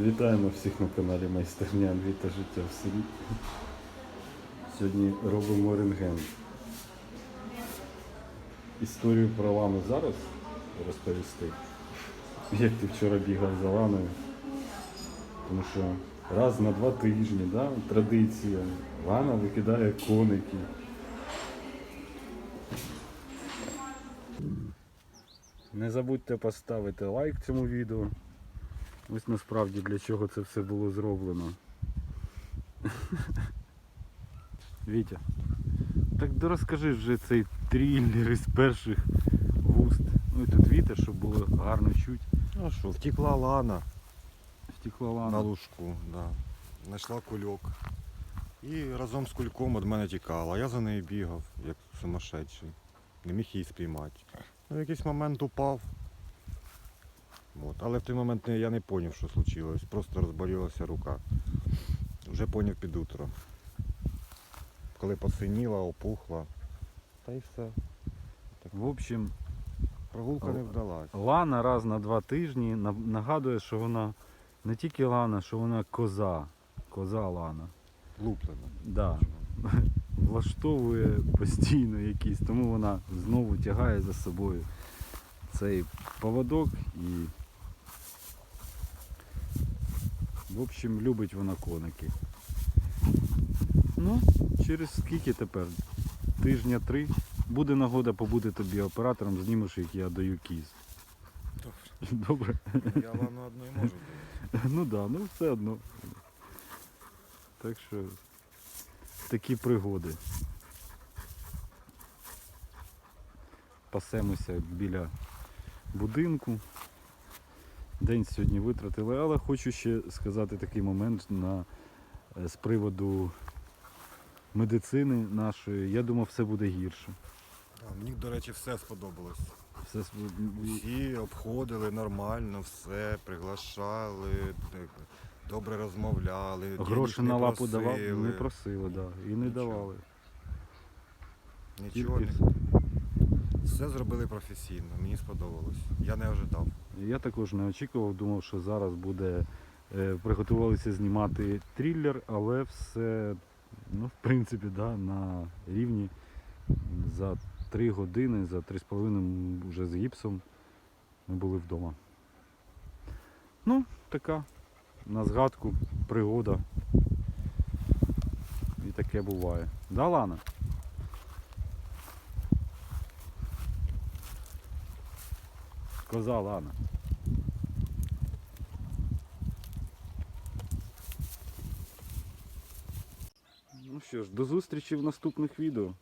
Вітаємо всіх на каналі Майстерня Андрій та життя в селі. Сьогодні робимо рентген. Історію про лану зараз розповісти. Як ти вчора бігав за ланою. Тому що раз на два тижні, да, традиція, лана викидає коники. Не забудьте поставити лайк цьому відео. Ось насправді для чого це все було зроблено. Вітя, так да розкажи вже цей трилер із перших вуст. Ну і тут вітер, щоб було гарно чуть. Ну що, втекла лана Втекла на лужку, да. знайшла кульок. І разом з кульком від мене тікала. Я за нею бігав, як сумасшедший. Не міг її спіймати. Ну, в якийсь момент упав. От. Але в той момент я не зрозумів, що случилось. Просто розболілася рука. Вже зрозумів під утро. Коли посиніла, опухла. Та й все. В общем, Прогулка не вдалась. лана раз на два тижні нагадує, що вона не тільки лана, що вона коза. Коза лана. Луплена. Да. влаштовує постійно якісь, тому вона знову тягає за собою цей поводок і в общем любить вона коники. Ну, через скільки тепер? Тижня три. Буде нагода побути тобі оператором, знімеш, як я даю кіз. Добре? Я лану одну і можу дати. Ну так, да, ну все одно. Так що такі пригоди. Пасемося біля будинку. День сьогодні витратили, але хочу ще сказати такий момент на, е, з приводу медицини нашої. Я думав, все буде гірше. А, Мені, до речі, все сподобалось. Все, с- Всі обходили нормально, все, приглашали, добре розмовляли. гроші денег на не лапу давав, не просили, да, і не Нічого. давали. Нічого Тільки не. Все зробили професійно, мені сподобалось. Я не ожидав. Я також не очікував, думав, що зараз буде. е, Приготувалися знімати трилер, але все, ну, в принципі, да, на рівні за 3 години, за 3,5 вже з гіпсом ми були вдома. Ну, така на згадку пригода. І таке буває. Да, Лана? Коза Лана. Ну що ж, до зустрічі в наступних відео.